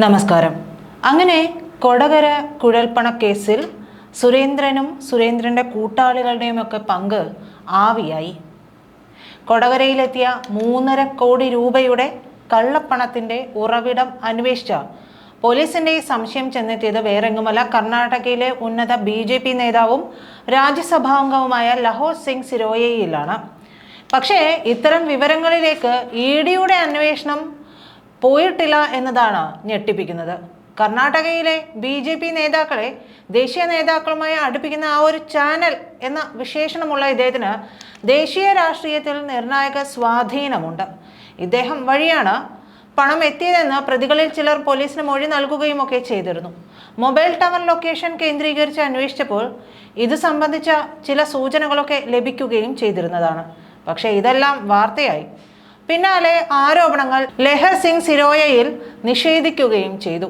നമസ്കാരം. അങ്ങനെ കൊടകര കുഴൽപ്പണ കേസിൽ സുരേന്ദ്രനും സുരേന്ദ്രന്റെ കൂട്ടാളികളുടെയും ഒക്കെ പങ്ക് ആവിയായി. കൊടകരയിലെത്തിയ മൂന്നര കോടി രൂപയുടെ കള്ളപ്പണത്തിന്റെ ഉറവിടം അന്വേഷിച്ച പോലീസിന്റെ സംശയം ചെന്നെത്തിയത് വേറെങ്ങുമല്ല കർണാടകയിലെ ഉന്നത ബി ജെ പി നേതാവും രാജ്യസഭാംഗവുമായ ലഹോ സിംഗ് സിരോയയിലാണ് പക്ഷേ ഇത്തരം വിവരങ്ങളിലേക്ക് ഇ ഡിയുടെ അന്വേഷണം പോയിട്ടില്ല എന്നതാണ് ഞെട്ടിപ്പിക്കുന്നത്. കർണാടകയിലെ ബി ജെ പി നേതാക്കളെ ദേശീയ നേതാക്കളുമായി അടുപ്പിക്കുന്ന ആ ഒരു ചാനൽ എന്ന വിശേഷണമുള്ള ഇദ്ദേഹത്തിന് ദേശീയ രാഷ്ട്രീയത്തിൽ നിർണായക സ്വാധീനമുണ്ട്. ഇദ്ദേഹം വഴിയാണ് പണം എത്തിയതെന്ന് പ്രതികളിൽ ചിലർ പോലീസിന് മൊഴി നൽകുകയും ഒക്കെ ചെയ്തിരുന്നു. മൊബൈൽ ടവർ ലൊക്കേഷൻ കേന്ദ്രീകരിച്ച് അന്വേഷിച്ചപ്പോൾ ഇത് സംബന്ധിച്ച ചില സൂചനകളൊക്കെ ലഭിക്കുകയും ചെയ്തിരുന്നതാണ്. പക്ഷേ ഇതെല്ലാം വാർത്തയായി. പിന്നാലെ ആരോപണങ്ങൾ ലഹർ സിംഗ് സിരോയയിൽ നിഷേധിക്കുകയും ചെയ്തു.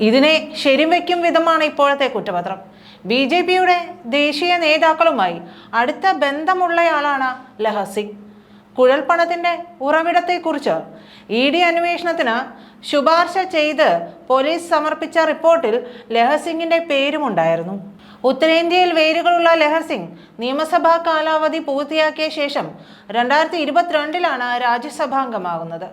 ഇതിനെ ശരിവയ്ക്കും വിധമാണ് ഇപ്പോഴത്തെ കുറ്റപത്രം. ബി ജെ പിയുടെ ദേശീയ നേതാക്കളുമായി അടുത്ത ബന്ധമുള്ളയാളാണ് ലഹർ സിംഗ്. കുഴൽപ്പണത്തിന്റെ ഉറവിടത്തെക്കുറിച്ച് ഇ ഡി അന്വേഷണത്തിന് ശുപാർശ ചെയ്ത് പോലീസ് സമർപ്പിച്ച റിപ്പോർട്ടിൽ ലഹസിംഗിന്റെ പേരുമുണ്ടായിരുന്നു. ഉത്തരേന്ത്യയിൽ വേരുകളുള്ള ലഹർ സിംഗ് നിയമസഭാ കാലാവധി പൂർത്തിയാക്കിയ ശേഷം രണ്ടായിരത്തി ഇരുപത്തിരണ്ടിലാണ് രാജ്യസഭാംഗമാകുന്നത്.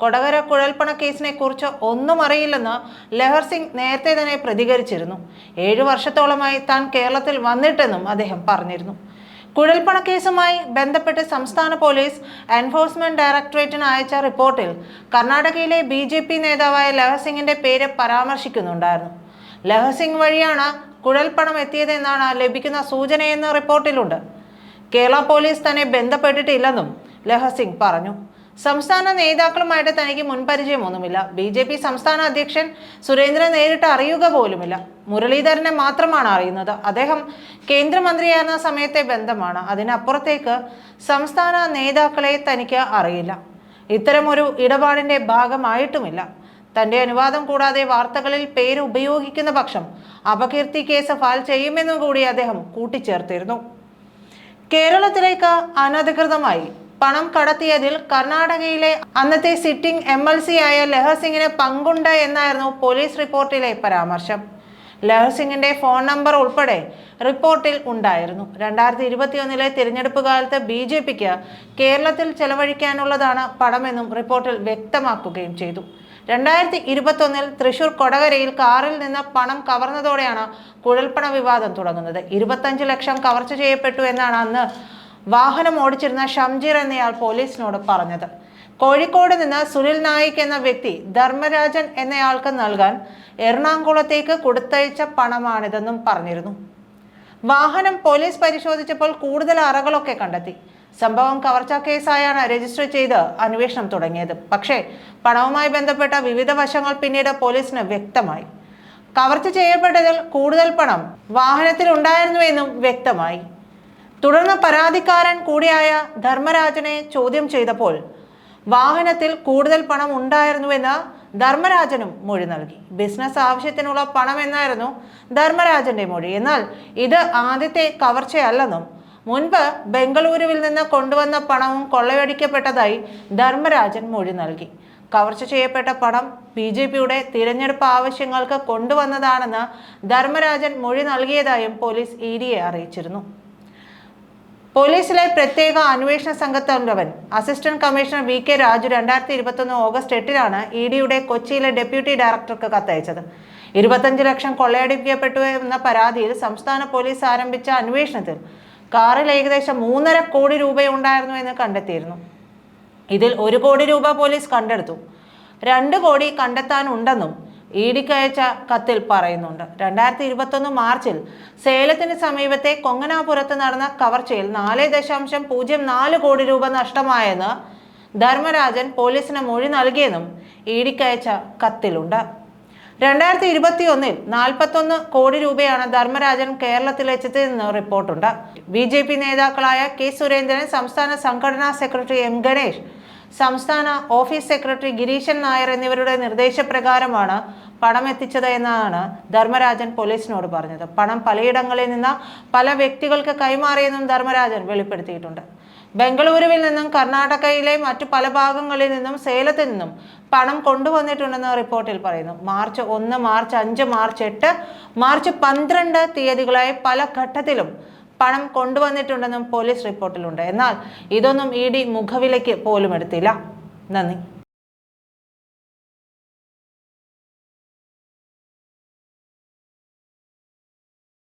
കൊടകര കുഴൽപ്പണ കേസിനെ കുറിച്ച് ഒന്നും അറിയില്ലെന്ന് ലഹർ സിംഗ് നേരത്തെ തന്നെ പ്രതികരിച്ചിരുന്നു. ഏഴു വർഷത്തോളമായി താൻ കേരളത്തിൽ വന്നിട്ടെന്നും അദ്ദേഹം പറഞ്ഞിരുന്നു. കുഴൽപ്പണ കേസുമായി ബന്ധപ്പെട്ട് സംസ്ഥാന പോലീസ് എൻഫോഴ്സ്മെന്റ് ഡയറക്ടറേറ്റിന് അയച്ച റിപ്പോർട്ടിൽ കർണാടകയിലെ ബി ജെ പി നേതാവായ ലഹർ സിംഗിന്റെ പേര് പരാമർശിക്കുന്നുണ്ടായിരുന്നു. ലഹർ സിംഗ് വഴിയാണ് കുഴൽപ്പണം എത്തിയതെന്നാണ് ലഭിക്കുന്ന സൂചനയെന്ന് റിപ്പോർട്ടിലുണ്ട്. കേരള പോലീസ് തന്നെ ബന്ധപ്പെട്ടിട്ടില്ലെന്നും ലഹസിംഗ് പറഞ്ഞു. സംസ്ഥാന നേതാക്കളുമായിട്ട് തനിക്ക് മുൻപരിചയമൊന്നുമില്ല. ബി ജെ പി സംസ്ഥാന അധ്യക്ഷൻ സുരേന്ദ്രൻ നേരിട്ട് അറിയുക പോലുമില്ല. മുരളീധരനെ മാത്രമാണ് അറിയുന്നത്. അദ്ദേഹം കേന്ദ്രമന്ത്രിയായിരുന്ന സമയത്തെ ബന്ധമാണ്. അതിനപ്പുറത്തേക്ക് സംസ്ഥാന നേതാക്കളെ തനിക്ക് അറിയില്ല. ഇത്തരമൊരു ഇടപാടിന്റെ ഭാഗമായിട്ടുമില്ല. തന്റെ അനുവാദം കൂടാതെ വാർത്തകളിൽ പേര് ഉപയോഗിക്കുന്ന പക്ഷം അപകീർത്തി കേസ് ഫയൽ ചെയ്യുമെന്നും കൂടി അദ്ദേഹം കൂട്ടിച്ചേർത്തിരുന്നു. കേരളത്തിലേക്ക് അനധികൃതമായി പണം കടത്തിയതിൽ കർണാടകയിലെ അന്നത്തെ സിറ്റിംഗ് എം എൽ സി ആയ ലഹസിംഗിന് പങ്കുണ്ട് എന്നായിരുന്നു പോലീസ് റിപ്പോർട്ടിലെ പരാമർശം. ലഹസിംഗിന്റെ ഫോൺ നമ്പർ ഉൾപ്പെടെ റിപ്പോർട്ടിൽ ഉണ്ടായിരുന്നു. രണ്ടായിരത്തി ഇരുപത്തിയൊന്നിലെ തിരഞ്ഞെടുപ്പ് കാലത്ത് ബി ജെ പിക്ക് കേരളത്തിൽ ചെലവഴിക്കാനുള്ളതാണ് പണമെന്നും റിപ്പോർട്ടിൽ വ്യക്തമാക്കുകയും ചെയ്തു. രണ്ടായിരത്തി ഇരുപത്തൊന്നിൽ തൃശൂർ കൊടകരയിൽ കാറിൽ നിന്ന് പണം കവർന്നതോടെയാണ് കുഴൽപ്പണ വിവാദം തുടങ്ങുന്നത്. ഇരുപത്തഞ്ച് ലക്ഷം കവർച്ച ചെയ്യപ്പെട്ടു എന്നാണ് അന്ന് വാഹനം ഓടിച്ചിരുന്ന ഷംജീർ എന്നയാൾ പോലീസിനോട് പറഞ്ഞത്. കോഴിക്കോട് നിന്ന് സുനിൽ നായിക് എന്ന വ്യക്തി ധർമ്മരാജൻ എന്നയാൾക്ക് നൽകാൻ എറണാകുളത്തേക്ക് കൊടുത്തയച്ച പണമാണിതെന്നും പറഞ്ഞിരുന്നു. വാഹനം പോലീസ് പരിശോധിച്ചപ്പോൾ കൂടുതൽ അറകളൊക്കെ കണ്ടെത്തി. സംഭവം കവർച്ചാ കേസായാണ് രജിസ്റ്റർ ചെയ്ത് അന്വേഷണം തുടങ്ങിയത്. പക്ഷേ പണവുമായി ബന്ധപ്പെട്ട വിവിധ വശങ്ങൾ പിന്നീട് പോലീസിന് വ്യക്തമായി. കവർച്ച ചെയ്യപ്പെട്ടതിൽ കൂടുതൽ പണം വാഹനത്തിൽ ഉണ്ടായിരുന്നുവെന്നും വ്യക്തമായി. തുടർന്ന് പരാതിക്കാരൻ കൂടിയായ ധർമ്മരാജനെ ചോദ്യം ചെയ്തപ്പോൾ വാഹനത്തിൽ കൂടുതൽ പണം ഉണ്ടായിരുന്നുവെന്ന് ധർമ്മരാജനും മൊഴി നൽകി. ബിസിനസ് ആവശ്യത്തിനുള്ള പണം എന്നായിരുന്നു ധർമ്മരാജന്റെ മൊഴി. എന്നാൽ ഇത് ആദ്യത്തെ കവർച്ചയല്ലെന്നും മുൻപ് ബംഗളൂരുവിൽ നിന്ന് കൊണ്ടുവന്ന പണവും കൊള്ളയടിക്കപ്പെട്ടതായി ധർമ്മരാജൻ മൊഴി നൽകി. കവർച്ച ചെയ്യപ്പെട്ട പണം ബി ജെ പിയുടെ തിരഞ്ഞെടുപ്പ് ആവശ്യങ്ങൾക്ക് കൊണ്ടുവന്നതാണെന്ന് ധർമ്മരാജൻ മൊഴി നൽകിയതായും പോലീസ് ഇ ഡിയെ അറിയിച്ചിരുന്നു. പോലീസിലെ പ്രത്യേക അന്വേഷണ സംഘത്തലവൻ assistant commissioner V K Raju രണ്ടായിരത്തി ഇരുപത്തൊന്ന് ഓഗസ്റ്റ് എട്ടിനാണ് ഇ ഡിയുടെ കൊച്ചിയിലെ ഡെപ്യൂട്ടി ഡയറക്ടർക്ക് കത്തയച്ചത്. ഇരുപത്തഞ്ച് ലക്ഷം കൊള്ളയടിക്കപ്പെട്ടു എന്ന പരാതിയിൽ സംസ്ഥാന പോലീസ് ആരംഭിച്ച അന്വേഷണത്തിൽ കാറിൽ ഏകദേശം മൂന്നര കോടി രൂപയുണ്ടായിരുന്നു എന്ന് കണ്ടെത്തിയിരുന്നു. ഇതിൽ ഒരു കോടി രൂപ പോലീസ് കണ്ടെടുത്തു. രണ്ട് കോടി കണ്ടെത്താനുണ്ടെന്നും ഇ ഡിക്ക് അയച്ച കത്തിൽ പറയുന്നുണ്ട്. രണ്ടായിരത്തി ഇരുപത്തൊന്ന് മാർച്ചിൽ സേലത്തിന് സമീപത്തെ കൊങ്ങനാപുരത്ത് നടന്ന കവർച്ചയിൽ നാല് ദശാംശം പൂജ്യം നാല് കോടി രൂപ നഷ്ടമായെന്ന് ധർമ്മരാജൻ പോലീസിന് മൊഴി നൽകിയെന്നും ഇ ഡിക്ക് അയച്ച കത്തിലുണ്ട്. രണ്ടായിരത്തി ഇരുപത്തി ഒന്നിൽ നാൽപ്പത്തൊന്ന് കോടി രൂപയാണ് ധർമ്മരാജൻ കേരളത്തിൽ കേരളത്തിലെത്തിയതെന്ന് റിപ്പോർട്ടുണ്ട്. ബി ജെ പി നേതാക്കളായ കെ സുരേന്ദ്രൻ സംസ്ഥാന സംഘടനാ സെക്രട്ടറി എം ഗണേഷ് സംസ്ഥാന ഓഫീസ് സെക്രട്ടറി ഗിരീശൻ നായർ എന്നിവരുടെ നിർദ്ദേശപ്രകാരമാണ് പണം എത്തിച്ചത് എന്നാണ് ധർമ്മരാജൻ പോലീസിനോട് പറഞ്ഞത്. പണം പലയിടങ്ങളിൽ നിന്ന് പല വ്യക്തികൾക്ക് കൈമാറിയെന്നും ധർമ്മരാജൻ വെളിപ്പെടുത്തിയിട്ടുണ്ട്. ബംഗളൂരുവിൽ നിന്നും കർണാടകയിലെ മറ്റു പല ഭാഗങ്ങളിൽ നിന്നും സേലത്തിൽ നിന്നും പണം കൊണ്ടുവന്നിട്ടുണ്ടെന്ന് റിപ്പോർട്ടിൽ പറയുന്നു. മാർച്ച് ഒന്ന് മാർച്ച് അഞ്ച് മാർച്ച് എട്ട് മാർച്ച് പന്ത്രണ്ട് തീയതികളായി പല ഘട്ടത്തിലും പണം കൊണ്ടുവന്നിട്ടുണ്ടെന്നും പോലീസ് റിപ്പോർട്ടിലുണ്ട്. എന്നാൽ ഇതൊന്നും ഇ ഡി മുഖവിലയ്ക്ക് പോലും എടുത്തില്ല. നന്ദി.